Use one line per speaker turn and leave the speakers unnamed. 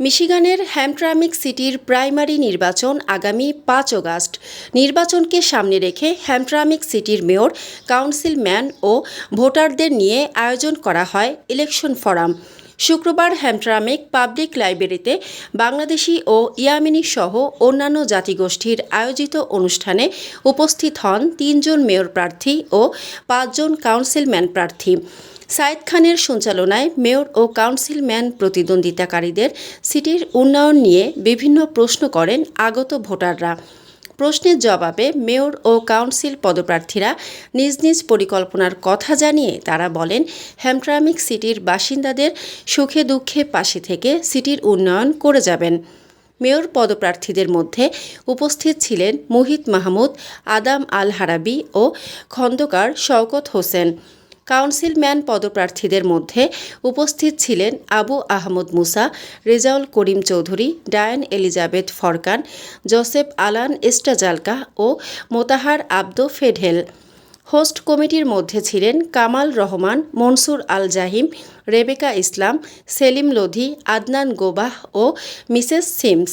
মিশিগানের Hamtramck সিটির primary নির্বাচন আগামী পাঁচ অগাস্ট। নির্বাচনকে সামনে রেখে হ্যামট্রামিক সিটির মেয়র, কাউন্সিলম্যান ও ভোটারদের নিয়ে আয়োজন করা হয় ইলেকশন ফোরাম। শুক্রবার হ্যামট্রামিক পাবলিক লাইব্রেরিতে বাংলাদেশি ও ইয়ামিনী সহ অন্যান্য জাতিগোষ্ঠীর আয়োজিত অনুষ্ঠানে উপস্থিত হন তিনজন মেয়র প্রার্থী ও পাঁচজন কাউন্সিলম্যান প্রার্থী। সাইদ খানের সঞ্চালনায় মেয়র ও কাউন্সিলম্যান প্রতিদ্বন্দ্বিতাকারীদের সিটির উন্নয়ন নিয়ে বিভিন্ন প্রশ্ন করেন আগত ভোটাররা। প্রশ্নের জবাবে মেয়র ও কাউন্সিল পদপ্রার্থীরা নিজ নিজ পরিকল্পনার কথা জানিয়ে তারা বলেন, হ্যামট্রামিক সিটির বাসিন্দাদের সুখে দুঃখে পাশে থেকে সিটির উন্নয়ন করে যাবেন। মেয়র পদপ্রার্থীদের মধ্যে উপস্থিত ছিলেন Muhit Mahmud, Adam Al Harabi ও খন্দকার শওকত হোসেন। কাউন্সিলম্যান পদপ্রার্থীদের মধ্যে উপস্থিত ছিলেন Abu Ahmad Musa, Rezaul Karim Chowdhury, Diane Elizabeth Furqan, Joseph Alan ইস্টাজালকা ও মোতাহার আব্দো ফেডহেল হোস্ট কমিটির মধ্যে ছিলেন কামাল রহমান, মনসুর আল জাহিম, রেবেকা ইসলাম, সেলিম লোধি, আদনান গোবাহ ও মিসেস সিমস।